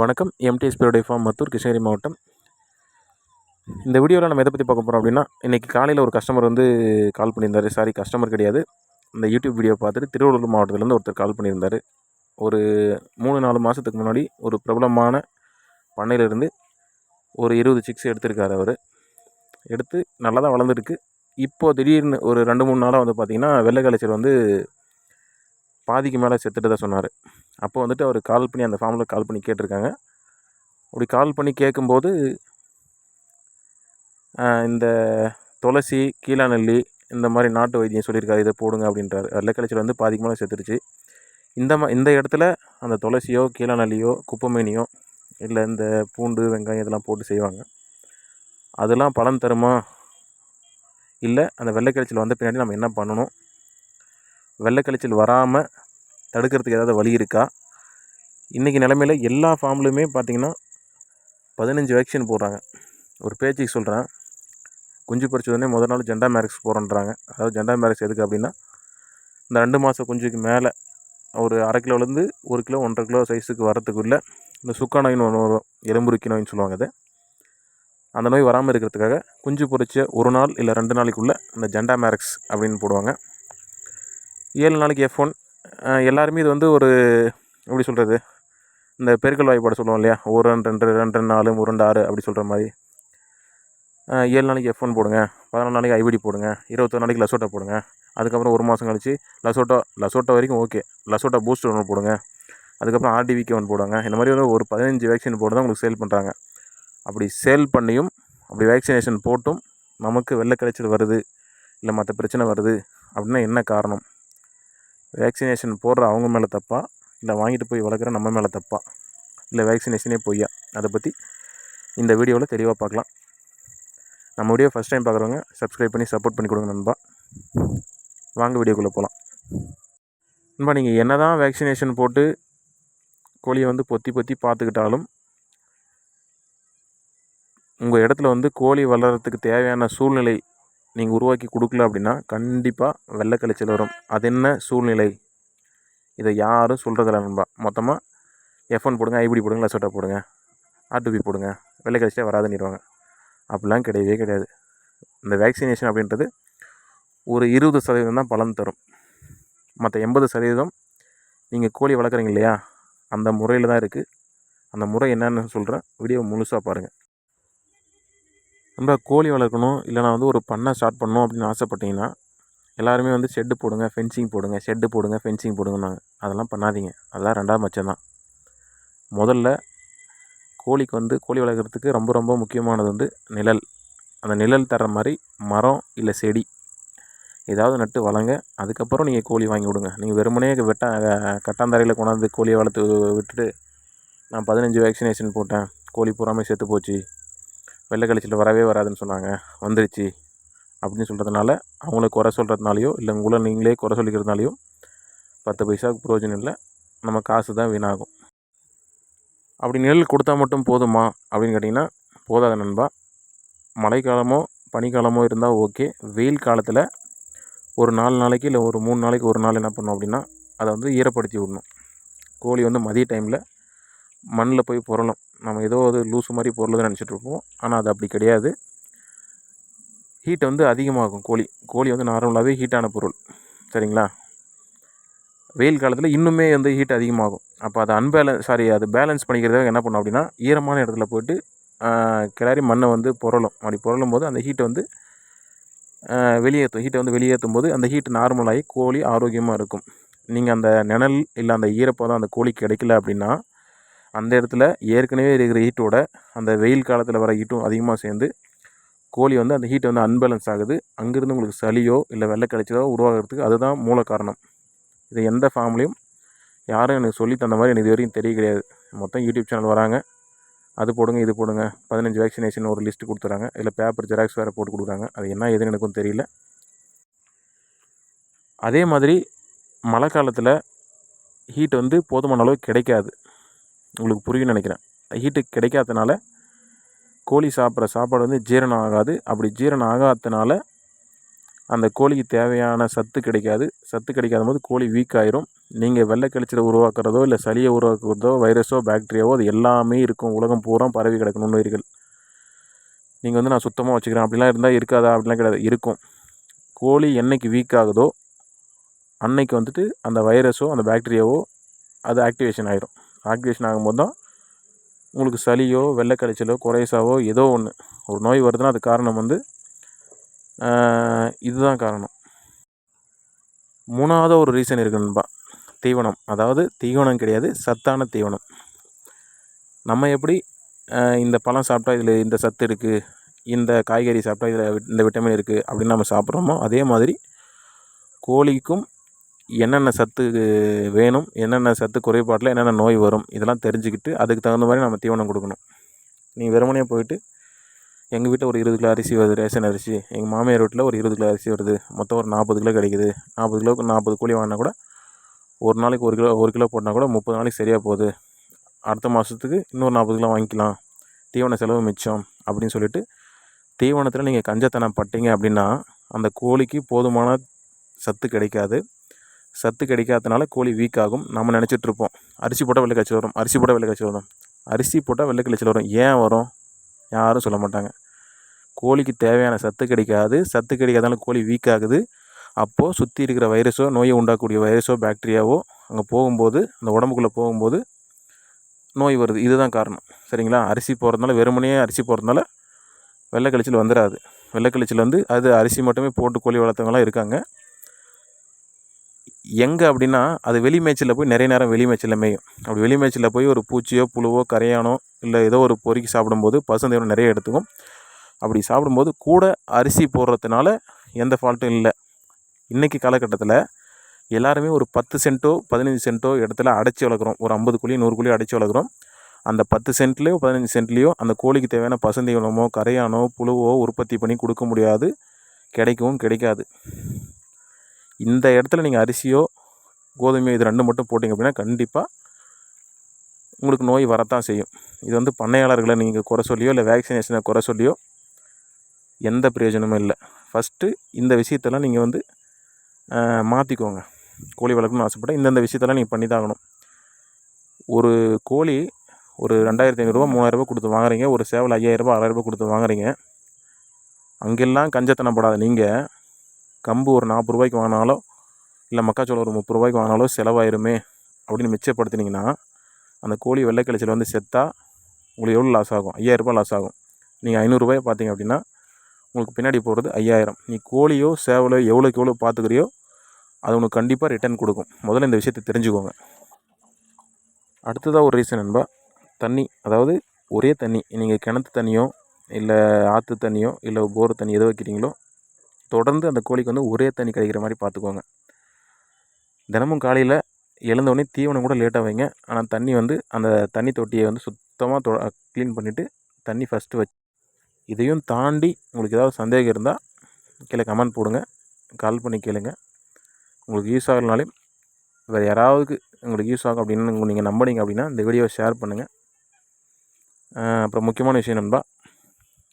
வணக்கம். MTS form Mathur Krishnagiri மாவட்டம். இந்த வீடியோவில் நம்ம எதை பற்றி பார்க்க போகிறோம் அப்படின்னா இன்றைக்கி காலையில் ஒரு கஸ்டமர் வந்து கால் பண்ணியிருந்தார். சாரி கஸ்டமர் கிடையாது. இந்த யூடியூப் வீடியோ பார்த்துட்டு திருவள்ளூர் மாவட்டத்துலேருந்து ஒருத்தர் கால் பண்ணியிருந்தார். ஒரு மூணு நாலு மாதத்துக்கு முன்னாடி ஒரு பிரபலமான பண்ணையிலேருந்து ஒரு இருபது சிக்ஸ் எடுத்திருக்காரு அவர். எடுத்து நல்லா தான் வளர்ந்துருக்கு. இப்போது திடீர்னு ஒரு ரெண்டு மூணு நாளாக வந்து பார்த்திங்கன்னா வெள்ளை கலைச்சல் வந்து பாதிக்கு மேலே செத்துட்டு தான் சொன்னார். அப்போ வந்துட்டு அவர் கால் பண்ணி அந்த ஃபார்மில் கால் பண்ணி கேட்டிருக்காங்க. அப்படி கால் பண்ணி கேட்கும்போது இந்த துளசி கீழாநெல்லி இந்த மாதிரி நாட்டு வைத்தியம் சொல்லியிருக்காரு இதை போடுங்க அப்படின்றாரு. வெள்ளைக்கலைச்சல் வந்து பாதிக்கு மேலே செத்துருச்சு. இந்த மா இந்த இடத்துல அந்த துளசியோ கீழாநெல்லியோ குப்பமேனியோ இல்லை இந்த பூண்டு வெங்காயம் இதெல்லாம் போட்டு செய்வாங்க. அதெல்லாம் பலன் தருமா? இல்லை அந்த வெள்ளைக்கலைச்சல் வந்த பின்னாடி நம்ம என்ன பண்ணணும்? வெள்ளைக்கலைச்சல் வராமல் தடுக்கிறதுக்கு ஏதாவது வழி இருக்கா? இன்றைக்கி நிலமையில எல்லா ஃபார்ம்லையுமே பார்த்திங்கன்னா பதினஞ்சு வேக்சின் போடுறாங்க. ஒரு பேச்சுக்கு சொல்கிறேன் குஞ்சு பறிச்சதுனே முதல் நாள் ஜெண்டா மேரக்ஸ் போகிறோன்றாங்க அதாவது ஜெண்டா மேரக்ஸ் எதுக்கு அப்படின்னா இந்த ரெண்டு மாதம் குஞ்சுக்கு மேலே ஒரு அரை கிலோலேருந்து ஒரு கிலோ ஒன்றரை கிலோ சைஸுக்கு வரத்துக்குள்ளே இந்த சுக்கா நோயின்னு ஒன்று வரும் எலும்புருக்கி நோயின்னு சொல்லுவாங்க அது. அந்த நோய் வராமல் இருக்கிறதுக்காக குஞ்சு பொறிச்ச ஒரு நாள் இல்லை ரெண்டு நாளைக்குள்ளே இந்த ஜெண்டா மேரக்ஸ் அப்படின்னு போடுவாங்க. ஏழு நாளைக்கு எஃப் ஒன் எல்லாருமே இது வந்து ஒரு எப்படி சொல்கிறது இந்த பெருக்கல் வாய்ப்பாடு சொல்லுவோம் இல்லையா? ஒரு ரெண்டு ரெண்டு ரெண்டு ரெண்டு நாலு ஒரு ரெண்டு ஆறு அப்படி சொல்கிற மாதிரி. ஏழு நாளைக்கு எஃப் ஒன் போடுங்க. பதினாலு நாளைக்கு ஐபிடி போடுங்க. இருபத்தொரு நாளைக்கு லசோட்டா போடுங்க. அதுக்கப்புறம் ஒரு மாதம் கழிச்சு லசோட்டா லசோட்டா வரைக்கும் ஓகே லசோட்டா பூஸ்டர் ஒன்று போடுங்க. அதுக்கப்புறம் ஆர்டிவிக்கு ஒன்று போடுவாங்க இந்த மாதிரி ஒரு ஒரு பதினஞ்சு வேக்சின் போட்டு தான் உங்களுக்கு சேல் பண்ணுறாங்க அப்படி சேல் பண்ணியும் அப்படி வேக்சினேஷன் போட்டும் நமக்கு வெள்ளை கிடைச்சல் வருது இல்லை மற்ற பிரச்சனை வருது அப்படின்னா என்ன காரணம்? வேக்சினேஷன் போடுற அவங்க மேலே தப்பா? இல்லை வாங்கிட்டு போய் வளர்க்குற நம்ம மேலே தப்பா? இல்லை வேக்சினேஷனே பொய்யா? அதை பற்றி இந்த வீடியோவில் தெளிவாக பார்க்கலாம் நம்ம வீடியோ ஃபஸ்ட் டைம் பார்க்குறவங்க சப்ஸ்கிரைப் பண்ணி சப்போர்ட் பண்ணி கொடுங்க நண்பா. வாங்க வீடியோக்குள்ளே போகலாம் நண்பா நீங்கள் என்ன தான் வேக்சினேஷன் போட்டு கோழியை வந்து பொத்தி பொத்தி பார்த்துக்கிட்டாலும் உங்கள் இடத்துல வந்து கோழி வளர்கிறதுக்கு தேவையான சூழ்நிலை நீங்கள் உருவாக்கி கொடுக்கல அப்படின்னா கண்டிப்பாக வெள்ளக்கழிச்சல் வரும். அது என்ன சூழ்நிலை? இதை யாரும் சொல்கிறதில்ல நண்பா. மொத்தமாக எஃப் ஒன் போடுங்க ஐபிடி போடுங்க லசோட்டா போடுங்க ஆர்டிபி போடுங்க வெள்ளை வராதுன்னு வராதுன்னிடுவாங்க அப்படிலாம் கிடையவே கிடையாது. இந்த வேக்சினேஷன் அப்படின்றது ஒரு இருபது சதவீதம் தான் பலன் தரும். மற்ற எண்பது சதவீதம் நீங்கள் கோழி வளர்க்குறீங்க இல்லையா? அந்த முறையில் தான் இருக்குது அந்த முறை என்னென்னு சொல்கிறேன் வீடியோ முழுசாக பாருங்கள் நம்ம கோழி வளர்க்கணும் இல்லை நான் வந்து ஒரு பண்ணை ஸ்டார்ட் பண்ணணும் அப்படின்னு ஆசைப்பட்டீங்கன்னா எல்லாருமே வந்து ஷெட்டு போடுங்க ஃபென்சிங் போடுங்க ஷெட்டு போடுங்க ஃபென்சிங் போடுங்கன்னாங்க. அதெல்லாம் பண்ணாதீங்க. அதெல்லாம் ரெண்டாவது பட்சம் தான். முதல்ல கோழிக்கு வந்து கோழி வளர்க்குறதுக்கு ரொம்ப ரொம்ப முக்கியமானது வந்து நிழல். அந்த நிழல் தர்ற மாதிரி மரம் இல்லை செடி ஏதாவது நட்டு வளங்க. அதுக்கப்புறம் நீங்கள் கோழி வாங்கி விடுங்க நீங்கள் வெறுமனே வெட்ட கட்டாந்தரையில் கொண்டாந்து கோழியை வளர்த்து விட்டுட்டு நான் பதினஞ்சு வேக்சினேஷன் போட்டேன். கோழி பூராமே செத்து போச்சு. வெள்ளை கழிச்சல் வரவே வராதுன்னு சொன்னாங்க. வந்துருச்சு அப்படின்னு சொல்கிறதுனால அவங்கள குறை சொல்கிறதுனாலையோ இல்லை உங்களை நீங்களே குறை சொல்லிக்கிறதுனாலையோ பத்து பைசாவுக்கு பிரயோஜனம் இல்லை. நம்ம காசு தான் வீணாகும். அப்படி நிழல் கொடுத்தா மட்டும் போதுமா? அப்படின்னு கேட்டிங்கன்னா போதாத நண்பா. மழைக்காலமோ பனிக்காலமோ இருந்தால் ஓகே வெயில் காலத்தில் ஒரு நாலு நாளைக்கு இல்லை ஒரு மூணு நாளைக்கு ஒரு நாள் என்ன பண்ணணும் அப்படின்னா அதை வந்து ஈரப்படுத்தி விடணும். கோழி வந்து மதிய டைமில் மண்ணில் போய் புரளும். நம்ம ஏதோ அது லூஸு மாதிரி பொருள் நினச்சிட்ருப்போம். ஆனால் அது அப்படி கிடையாது. ஹீட் வந்து அதிகமாகும் கோழி. கோழி வந்து நார்மலாகவே ஹீட்டான பொருள். சரிங்களா? வெயில் காலத்தில் இன்னுமே வந்து ஹீட் அதிகமாகும். அப்போ அதை அன்பேலன்ஸ் சாரி அது பேலன்ஸ் பண்ணிக்கிறதுக்காக என்ன பண்ணும் அப்படின்னா ஈரமான இடத்துல போய்ட்டு கிளறி மண்ணை வந்து புரளும். அப்படி புரளும் போது அந்த ஹீட்டை வந்து வெளியேற்றும் ஹீட்டை வந்து வெளியேற்றும் போது அந்த ஹீட் நார்மலாகி கோழி ஆரோக்கியமாக இருக்கும். நீங்கள் அந்த நிழல் இல்லை அந்த ஈரப்பதம் அந்த கோழி கிடைக்கல அப்படின்னா அந்த இடத்துல ஏற்கனவே இருக்கிற ஹீட்டோட அந்த வெயில் காலத்தில் வர ஹீட்டும் அதிகமாக சேர்ந்து கோழி வந்து அந்த ஹீட் வந்து அன்பேலன்ஸ் ஆகுது. அங்கேருந்து உங்களுக்கு சளியோ இல்லை வெள்ளை கழிச்சதோ உருவாகிறதுக்கு அதுதான் மூல காரணம். இது எந்த ஃபார்ம்லேயும் யாரும் எனக்கு சொல்லி தந்த மாதிரி எனக்கு இது வரைக்கும் தெரிய கிடையாது. மொத்தம் யூடியூப் சேனல் வராங்க. அது போடுங்க இது போடுங்க. பதினஞ்சு வேக்சினேஷன் ஒரு லிஸ்ட்டு கொடுத்துறாங்க. இல்லை பேப்பர் ஜெராக்ஸ் வேறு போட்டு கொடுக்குறாங்க. அது என்ன ஏதுன்னு எனக்கும் தெரியல. அதே மாதிரி மழை காலத்தில் ஹீட் வந்து போதுமான அளவு கிடைக்காது. உங்களுக்கு புரியும்னு நினைக்கிறேன். ஹீட்டு கிடைக்காதனால கோழி சாப்பிட்ற சாப்பாடு வந்து ஜீரணம் ஆகாது. அப்படி ஜீரணம் ஆகாதனால அந்த கோழிக்கு தேவையான சத்து கிடைக்காது. சத்து கிடைக்காத போது கோழி வீக் ஆயிரும். நீங்கள் வெள்ளை கழிச்சலை உருவாக்குறதோ இல்லை சளியை உருவாக்குறதோ வைரஸோ பாக்டீரியாவோ அது எல்லாமே இருக்கும். உலகம் பூரா பரவி கிடக்கணும் நோய்கள் நீங்கள் வந்து நான் சுத்தமாக வச்சுக்கிறேன். அப்படிலாம் இருந்தால் இருக்காதா? அப்படிலாம் கிடையாது. இருக்கும். கோழி என்னைக்கு வீக் ஆகுதோ அன்னைக்கு வந்துட்டு அந்த வைரஸோ அந்த பாக்டீரியாவோ அது ஆக்டிவேஷன் ஆயிரும். ஆக்டிவேஷன் ஆகும்போது தான் உங்களுக்கு சளியோ வெள்ளை கழிச்சலோ குறைசாவோ ஏதோ ஒன்று ஒரு நோய் வருதுன்னா அது காரணம் வந்து இதுதான் காரணம். மூணாவது ஒரு ரீசன் இருக்கு தீவனம். அதாவது தீவனம் கிடையாது சத்தான தீவனம். நம்ம எப்படி இந்த பழம் சாப்பிட்டா இதில் இந்த சத்து இருக்குது இந்த காய்கறி சாப்பிட்டா இதில் இந்த விட்டமின் இருக்குது அப்படின்னு நம்ம சாப்பிட்றோமோ அதே மாதிரி கோழிக்கும் என்னென்ன சத்து வேணும் என்னென்ன சத்து குறைபாட்டில் என்னென்ன நோய் வரும் இதெல்லாம் தெரிஞ்சுக்கிட்டு அதுக்கு தகுந்த மாதிரி நம்ம தீவனம் கொடுக்கணும். நீ வெறுமனையாக போயிட்டு எங்கள் வீட்டில் ஒரு இருபது கிலோ அரிசி வருது ரேஷன் அரிசி. எங்கள் மாமியார் வீட்டில் ஒரு இருபது கிலோ அரிசி வருது. மொத்தம் ஒரு நாற்பது கிலோ கிடைக்குது. நாற்பது கிலோவுக்கு நாற்பது கோழி வாங்கினா கூட ஒரு நாளைக்கு ஒரு கிலோ ஒரு கிலோ போட்டால் கூட முப்பது நாளைக்கு சரியாக போகுது. அடுத்த மாதத்துக்கு இன்னொரு நாற்பது கிலோ வாங்கிக்கலாம். தீவன செலவு மிச்சம் அப்படின்னு சொல்லிட்டு தீவனத்தில் நீங்கள் கஞ்சத்தனம் பட்டீங்க அப்படின்னா அந்த கோழிக்கு போதுமான சத்து கிடைக்காது. சத்து கிடைக்காதனால கோழி வீக் ஆகும். நம்ம நினச்சிட்ருப்போம் அரிசி போட்டால் வெள்ளை காய்ச்சல் வரும். அரிசி போட்டால் வெள்ளை காய்ச்சல் வரும். அரிசி போட்டால் வெள்ளை காய்ச்சல் வரும். ஏன் வரும்? யாரும் சொல்ல மாட்டாங்க. கோழிக்கு தேவையான சத்து கிடைக்காது. சத்து கிடைக்காதனால கோழி வீக் ஆகுது. அப்போது சுற்றி இருக்கிற வைரஸோ நோயை உண்டாக்கக்கூடிய வைரஸோ பாக்டீரியாவோ அங்கே போகும்போது அந்த உடம்புக்குள்ளே போகும்போது நோய் வருது. இதுதான் காரணம். சரிங்களா? அரிசி போகிறதுனால வெறுமனையே அரிசி போகிறதுனால வெள்ளை கழிச்சல் வந்துடாது வெள்ளை கழிச்சல் வந்து அது அரிசி மட்டுமே போட்டு கோழி வளர்த்தவங்களாம் இருக்காங்க. எங்கே அப்படின்னா அது வெளி மேய்ச்சலில் போய் நிறைய நேரம் வெளி மேய்ச்சலில் மேயும். அப்படி வெளி மேய்ச்சலில் போய் ஒரு பூச்சியோ புழுவோ கரையானோ இல்லை ஏதோ ஒரு பொறுக்கி சாப்பிடும்போது பசுந்தீவனம் நிறைய எடுத்துக்கும். அப்படி சாப்பிடும்போது கூட அரிசி போடுறதுனால எந்த ஃபால்ட்டும் இல்லை. இன்றைக்கி காலகட்டத்தில் எல்லாருமே ஒரு பத்து சென்ட்டோ பதினஞ்சு சென்ட்டோ இடத்துல அடைச்சி வளர்க்குறோம். ஒரு ஐம்பது கோழி நூறு கோழி அடைச்சி வளர்க்குறோம். அந்த பத்து சென்ட்லேயோ பதினஞ்சு சென்ட்லேயோ அந்த கோழிக்கு தேவையான பசுந்தீவனமோ கரையானோ புழுவோ உற்பத்தி பண்ணி கொடுக்க முடியாது. கிடைக்கவும் கிடைக்காது. இந்த இடத்துல நீங்கள் அரிசியோ கோதுமையோ இது ரெண்டு மட்டும் போட்டிங்க அப்படின்னா கண்டிப்பாக உங்களுக்கு நோய் வரத்தான் செய்யும். இது வந்து பண்ணையாளர்களை நீங்கள் குறை சொல்லியோ இல்லை வேக்சினேஷனை குறை சொல்லியோ எந்த பிரயோஜனமும் இல்லை. ஃபஸ்ட்டு இந்த விஷயத்தெல்லாம் நீங்கள் வந்து மாற்றிக்கோங்க கோழி வளர்க்கணும்னு ஆசைப்பட்டேன் இந்தந்த விஷயத்தெல்லாம் நீங்கள் பண்ணி தாகணும் ஆகணும். ஒரு கோழி ஒரு ரெண்டாயிரத்தி ஐநூறுரூவா மூவாயிரரூபா கொடுத்து வாங்குறீங்க. ஒரு சேவல் ஐயாயிரரூபா ஆறாயிரரூபா கொடுத்து வாங்குறீங்க. அங்கெல்லாம் கஞ்சத்தனப்படாத நீங்கள் கம்பு ஒரு நாற்பது ரூபாய்க்கு வாங்கினாலோ இல்லை மக்காச்சோளம் ஒரு முப்பது ரூபாய்க்கு வாங்கினாலோ செலவாயிருமே அப்படின்னு மிச்சப்படுத்தினீங்கன்னா அந்த கோழி வெள்ளை வந்து செத்தா உங்களுக்கு எவ்வளோ லாஸ் ஆகும்? ஐயாயிரரூபா லாஸ் ஆகும். நீங்கள் ஐநூறுரூபாயை பார்த்தீங்க அப்படின்னா உங்களுக்கு பின்னாடி போகிறது ஐயாயிரம். நீ கோழியோ சேவலோ எவ்வளோக்கு எவ்வளோ பார்த்துக்கிறியோ அது உனக்கு கண்டிப்பாக ரிட்டர்ன் கொடுக்கும். முதல்ல இந்த விஷயத்தை தெரிஞ்சுக்கோங்க. அடுத்ததாக ஒரு ரீசன் என்பா தண்ணி. அதாவது ஒரே தண்ணி. நீங்கள் கிணத்து தண்ணியோ இல்லை ஆற்று தண்ணியோ இல்லை போர் தண்ணி எதை வைக்கிறீங்களோ தொடர்ந்து அந்த கோழிக்கு வந்து ஒரே தண்ணி கிடைக்கிற மாதிரி பார்த்துக்கோங்க. தினமும் காலையில் எழுந்தவொடனே தீவனம் கூட லேட்டாக வைங்க. ஆனால் தண்ணி வந்து அந்த தண்ணி தொட்டியை வந்து சுத்தமாக தொ க்ளீன் பண்ணிவிட்டு தண்ணி ஃபஸ்ட்டு வச்சு இதையும் தாண்டி உங்களுக்கு ஏதாவது சந்தேகம் இருந்தால் கீழே கமெண்ட் போடுங்க. கால் பண்ணி கேளுங்க. உங்களுக்கு யூஸ் ஆகலனாலே வேறு யாராவது உங்களுக்கு யூஸ் ஆகும் அப்படின்னு நீங்கள் நம்பினீங்க அப்படின்னா இந்த வீடியோவை ஷேர் பண்ணுங்கள் அப்புறம் முக்கியமான விஷயம் நண்பா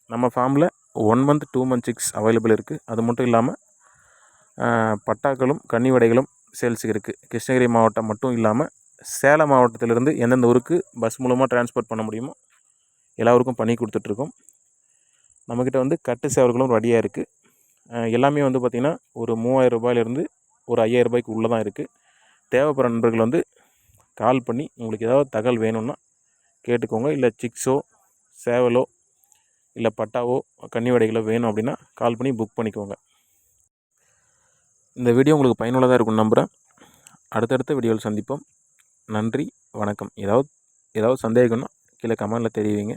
நம்ம ஃபார்மில் one month two month six available இருக்குது அது மட்டும் இல்லாமல் பட்டாக்களும் கன்னிவடைகளும் சேல்ஸுக்கு இருக்குது கிருஷ்ணகிரி மாவட்டம் மட்டும் இல்லாமல் சேலம் மாவட்டத்திலிருந்து எந்தெந்த ஊருக்கு பஸ் மூலமாக டிரான்ஸ்போர்ட் பண்ண முடியுமோ எல்லா ஊருக்கும் பண்ணி கொடுத்துட்ருக்கோம். நம்மக்கிட்ட வந்து கட்டு சேவர்களும் ரெடியாக இருக்குது எல்லாமே வந்து பார்த்திங்கன்னா ஒரு மூவாயிரம் ரூபாயிலேருந்து ஒரு ஐயாயிரம் ரூபாய்க்கு உள்ளே தான் இருக்குது தேவைப்படுற நண்பர்கள் வந்து கால் பண்ணி உங்களுக்கு ஏதாவது தகவல் வேணும்னா கேட்டுக்கோங்க. இல்லை சிக்ஸோ சேவலோ இல்லை பட்டாவோ கன்னிவடைகளோ வேணும் அப்படின்னா கால் பண்ணி புக் பண்ணிக்கோங்க. இந்த வீடியோ உங்களுக்கு பயனுள்ளதாக இருக்கும் நம்புகிறேன் அடுத்தடுத்த வீடியோவில் சந்திப்போம். நன்றி வணக்கம். ஏதாவது ஏதாவது சந்தேகம்னா கீழே கமெண்டில் தெரிவிங்க.